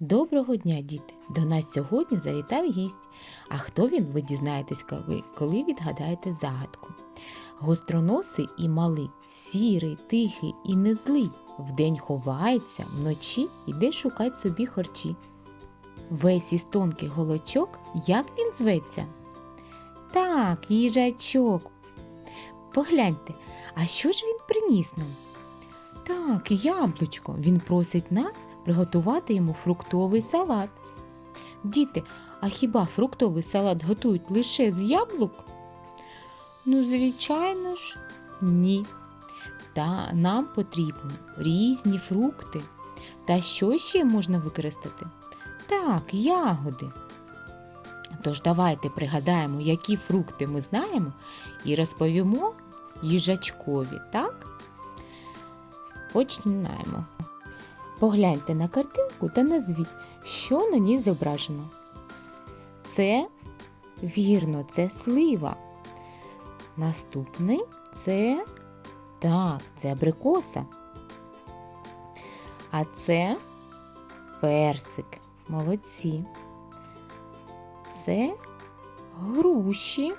Доброго дня, діти! До нас сьогодні завітав гість. А хто він, ви дізнаєтесь, коли, коли відгадаєте загадку. Гостроносий і малий, сірий, тихий і не злий. Вдень ховається, вночі йде шукать собі харчі. Весь із тонких голочок, як він зветься? Так, їжачок. Погляньте, а що ж він приніс нам? Так, яблучко. Він просить нас приготувати йому фруктовий салат. Діти, а хіба фруктовий салат готують лише з яблук? Ну, звичайно ж, ні. Та нам потрібні різні фрукти. Та що ще можна використати? Так, ягоди. Тож давайте пригадаємо, які фрукти ми знаємо, і розповімо їжачкові, так? Починаємо. Погляньте на картинку та назвіть, що на ній зображено. Це вірно, це слива. Наступний це так, це абрикоса. А це персик. Молодці. Це груші.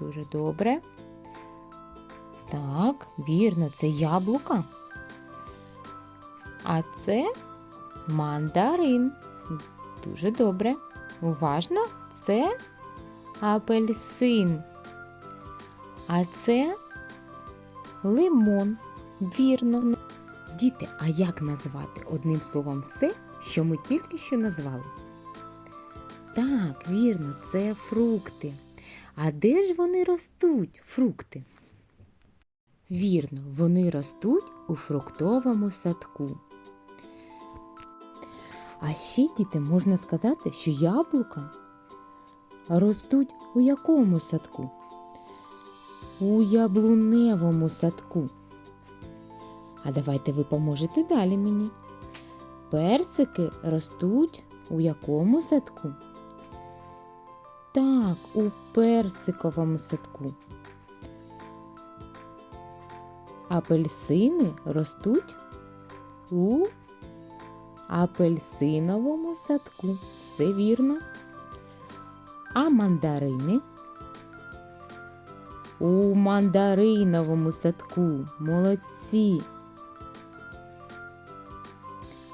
Дуже добре. Так, вірно, це яблука. А це мандарин. Дуже добре. Уважно, це апельсин. А це лимон. Вірно. Діти, а як назвати одним словом все, що ми тільки що назвали? Так, вірно, це фрукти. А де ж вони ростуть, фрукти? Вірно, вони ростуть у фруктовому садку. А ще, діти, можна сказати, що яблука ростуть у якому садку? У яблуневому садку. А давайте ви поможете далі мені. Персики ростуть у якому садку? Так, у персиковому садку. Апельсини ростуть у апельсиновому садку. Все вірно. А мандарини у мандариновому садку. Молодці.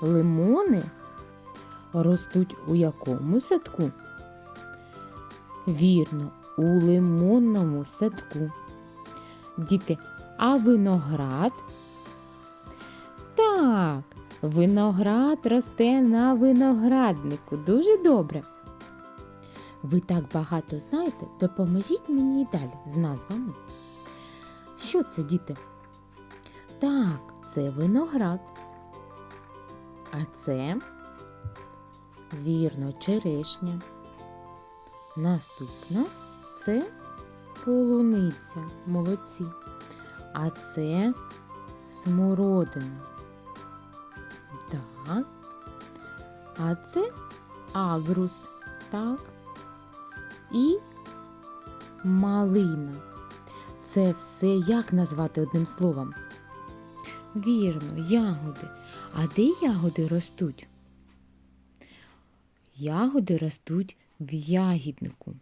Лимони ростуть у якому садку? Вірно, у лимонному садку. Діти, а виноград? Виноград росте на винограднику. Дуже добре. Ви так багато знаєте, допоможіть мені і далі з назвами. Що це, діти? Так, це виноград. А це, вірно, черешня. Наступна це полуниця. Молодці. А це смородина. Так. А це агрус. Так. І малина. Це все як назвати одним словом? Вірно, ягоди. А де ягоди ростуть? Ягоди ростуть в ягіднику.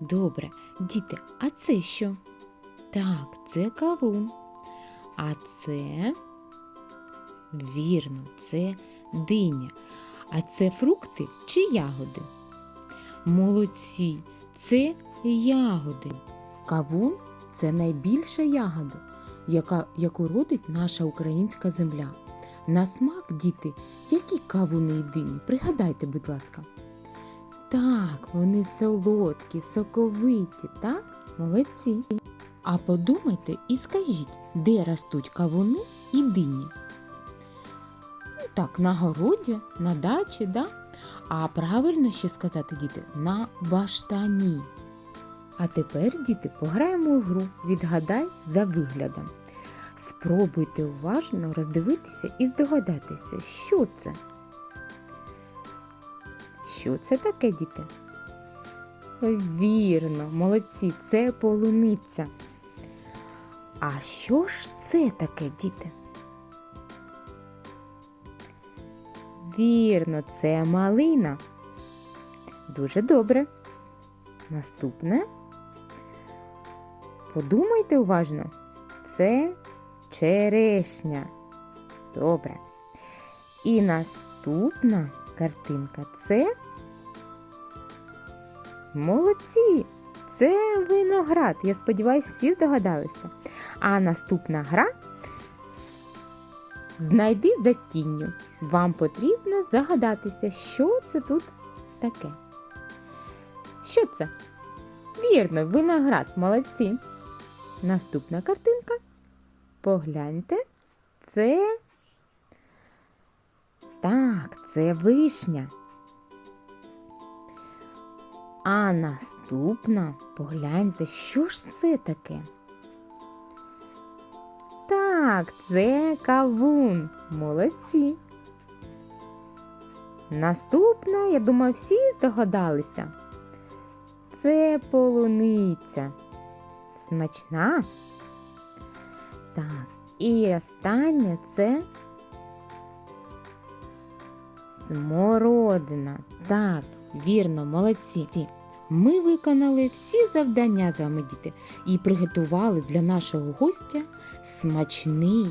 Добре, діти, а це що? Так, це кавун. А це, вірно, це диня. А це фрукти чи ягоди? Молодці, це ягоди. Кавун це найбільша ягода, яка, яку родить наша українська земля. На смак, діти, які кавуни і дині? Пригадайте, будь ласка. Так, вони солодкі, соковиті, так? Молодці. А подумайте і скажіть, де ростуть кавуни і дині? Так, на городі, на дачі, да? А правильно ще сказати, діти, на баштані. А тепер, діти, пограємо у гру Відгадай за виглядом. Спробуйте уважно роздивитися і здогадатися, що це. Що це таке, діти? Вірно, молодці, це полуниця. А що ж це таке, діти? Вірно, це малина. Дуже добре. Наступне. Подумайте уважно. Це черешня. Добре. І наступна картинка це молодці. Це виноград. Я сподіваюся, всі здогадалися. А наступна гра Знайди за тінню. Вам потрібно здогадатися, що це тут таке. Що це? Вірно, виноград, молодці. Наступна картинка. Погляньте. Це. Так, це вишня. А наступна, погляньте, що ж це таке? Так, це кавун. Молодці. Наступна, я думаю, всі здогадалися. Це полуниця. Смачна. Так, і останнє це смородина. Так, вірно, молодці. Ми виконали всі завдання з вами, діти, і приготували для нашого гостя смачний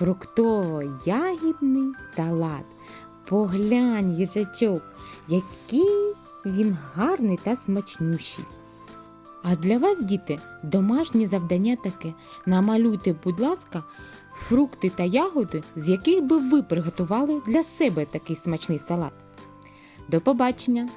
фруктово-ягідний салат. Поглянь, їжачок, який він гарний та смачнющий. А для вас, діти, домашнє завдання таке. Намалюйте, будь ласка, фрукти та ягоди, з яких би ви приготували для себе такий смачний салат. До побачення!